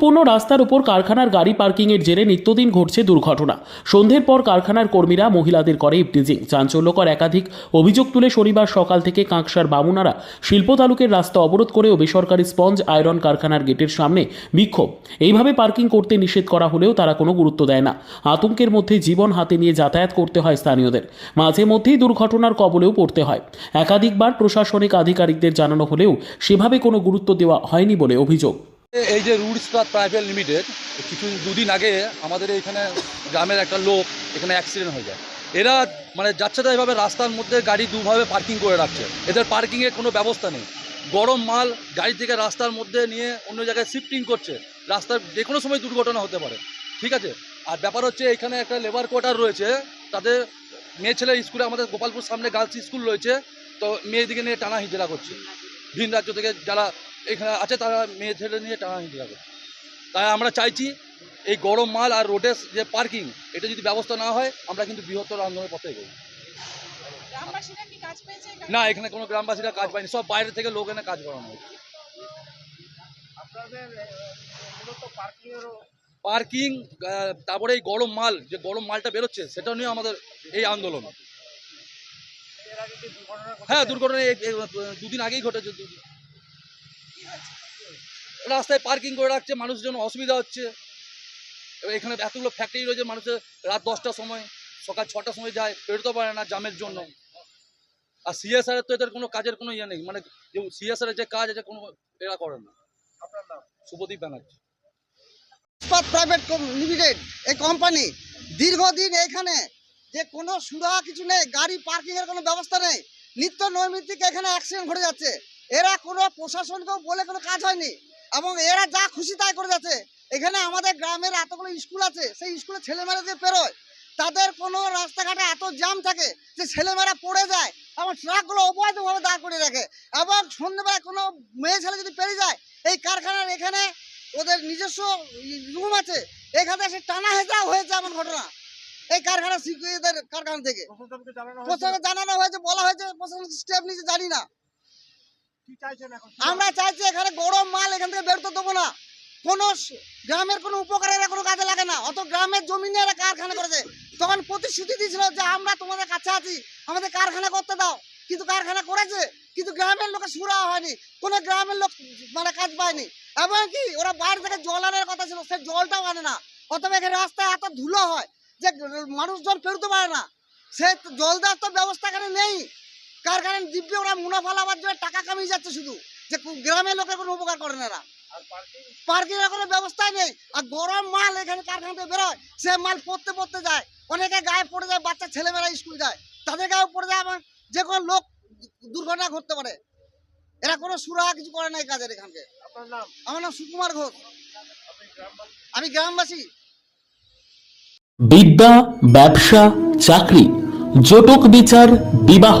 পূর্ণ রাস্তার উপর কারখানার গাড়ি পার্কিংয়ের জেরে নিত্যদিন ঘটছে দুর্ঘটনা। সন্ধ্যের পর কারখানার কর্মীরা মহিলাদের করে ইপটিজিং চাঞ্চল্যকর একাধিক অভিযোগ তুলে শনিবার সকাল থেকে কাঁকসার বামুনারা শিল্প তালুকের রাস্তা অবরোধ করে ও বেসরকারি স্পঞ্জ আয়রন কারখানার গেটের সামনে বিক্ষোভ। এইভাবে পার্কিং করতে নিষেধ করা হলেও তারা কোনো গুরুত্ব দেয় না। আতঙ্কের মধ্যে জীবন হাতে নিয়ে যাতায়াত করতে হয় স্থানীয়দের। মাঝে মধ্যেই দুর্ঘটনার কবলেও পড়তে হয়। একাধিকবার প্রশাসনিক আধিকারিকদের জানানো হলেও সেভাবে কোনো গুরুত্ব দেওয়া হয়নি বলে অভিযোগ। এই যে রুট ইস্পাত প্রাইভেট লিমিটেড, কিছু দুদিন আগে আমাদের এইখানে গ্রামের একটা লোক এখানে অ্যাক্সিডেন্ট হয়ে যায়। এরা মানে যাচ্ছে তাই এভাবে রাস্তার মধ্যে গাড়ি দুভাবে পার্কিং করে রাখছে। এদের পার্কিংয়ের কোনো ব্যবস্থা নেই। গরম মাল গাড়ি থেকে রাস্তার মধ্যে নিয়ে অন্য জায়গায় শিফটিং করছে। রাস্তার যে কোনো সময় দুর্ঘটনা হতে পারে। ঠিক আছে? আর ব্যাপার হচ্ছে এখানে একটা লেবার কোয়ার্টার রয়েছে। তাদের মেয়ে ছেলে স্কুলে আমাদের গোপালপুর সামনে গার্লস স্কুল রয়েছে। তো মেয়েদিকে নিয়ে টানা হিজড়া করছে। ভিন রাজ্য থেকে যারা এখানে আছে তারা মেয়ে ছেলে নিয়ে টানা হিজড়া করছে তাই আমরা চাইছি এই গরম মাল আর রোডের যে পার্কিং এটা যদি ব্যবস্থা না হয় আমরা কিন্তু বৃহত্তর আন্দোলনের পথে এগোবো? না এখানে কোনো গ্রামবাসীরা কাজ পায়নি সব বাইরে থেকে লোক এনে কাজ করানো হচ্ছে পার্কিং তারপরে এই গরম মাল যে গরম মালটা বেরোচ্ছে সেটা নিয়ে আমাদের এই আন্দোলন হ্যাঁ দুর্ঘটনা দুদিন আগেই ঘটেছে দুদিন। রাস্তায় পার্কিং করে রাখছে মানুষজন অসুবিধা হচ্ছে। এবার এখানে এতগুলো ফ্যাক্টরি রয়েছে মানুষের রাত দশটার সময় সকাল ছটার সময় যায় বেরোতে পারে না জামের জন্য। আর সিএসআর তো এদের কোনো কাজের কোনো ইয়ে নেই মানে যে সিএসআর যে কাজ আছে কোনো এরা করে না। শুভদীপ ব্যানার্জি। ইস্পাত প্রাইভেট লিমিটেড এই কোম্পানি দীর্ঘদিন এখানে যে কোনো সুরাহা কিছু নেই গাড়ি পার্কিংয়ের কোনো ব্যবস্থা নেই নিত্য নৈমিত্তিক এখানে অ্যাক্সিডেন্ট ঘটে যাচ্ছে। এরা কোনো প্রশাসনকেও বলে কোনো কাজ হয়নি। এবং এরা যা খুশি তাই করে যাচ্ছে। এখানে আমাদের গ্রামের এতগুলো স্কুল আছে সেই স্কুলে ছেলেমেয়েরা যে পেরোয় তাদের কোনো রাস্তাঘাটে এত জ্যাম থাকে যে ছেলেমেয়েরা পড়ে যায় এবং ট্রাকগুলো অবৈধভাবে দাঁড় করে রাখে। এবং সন্ধ্যেবেলা কোনো মেয়ে ছেলে যদি পেরিয়ে যায় এই কারখানার এখানে ওদের নিজস্ব রুম আছে এখানে সে টানা হেঁচা হয়েছে এমন ঘটনা। এই কারখানা সিকিউরিটিদের কারখানা থেকে। প্রশাসনকে জানানো হয়েছে? বলা হয়েছে প্রশাসন স্টেপ নিচে জানি না। আমরা চাইছি এখানে গরম মাল এখান থেকে বেরোতে দেবো না। কোনো গ্রামের কোনো উপকারের কোনো কাজে লাগে না। অত গ্রামের জমিনে এরা কারখানা করেছে। তখন প্রতিশ্রুতি দিয়েছিল যে আমরা তোমাদের কাছে আছি, আমাদের কারখানা করতে দাও। কিন্তু কারখানা করেছে, কিন্তু গ্রামের লোকের সুরা হয়নি। কোনো গ্রামের লোক মানে কাজ পায়নি। এবং কি, ওরা বাইরে থেকে জল আনার কথা ছিল, সে জলটাও আনে না। অথবা এখানে রাস্তায় এত ধুলো হয় যে মানুষজন পেরোতে পারে না। সে জল দেওয়ার তো ব্যবস্থা এখানে নেই। কারখানার দিব্যে ওরা মুনাফা লাভার জন্য টাকা কামিয়ে যাচ্ছে শুধু? যে গ্রামের লোকের কোনো উপকার করে না এরা। পার্কিং? এর কোনো ব্যবস্থাই নেই। আর গরম মাল এখানে কারখানা থেকে বেরোয় সে মাল পড়তে পড়তে যায়। অনেকে গায়ে পড়ে যায় বাচ্চা ছেলেমেয়েরা স্কুল যায়। তাদের গায়ে পড়ে যায় এবং যে কোনো লোক দুর্ঘটনা ঘটতে পারে। এরা কোনো সুরা কিছু করে না এই কাজের এখানকে। আমার নাম সুকুমার ঘোষ। আমি গ্রামবাসী। বিদ্যা ব্যবসা চাকরি জটক বিচার বিবাহ।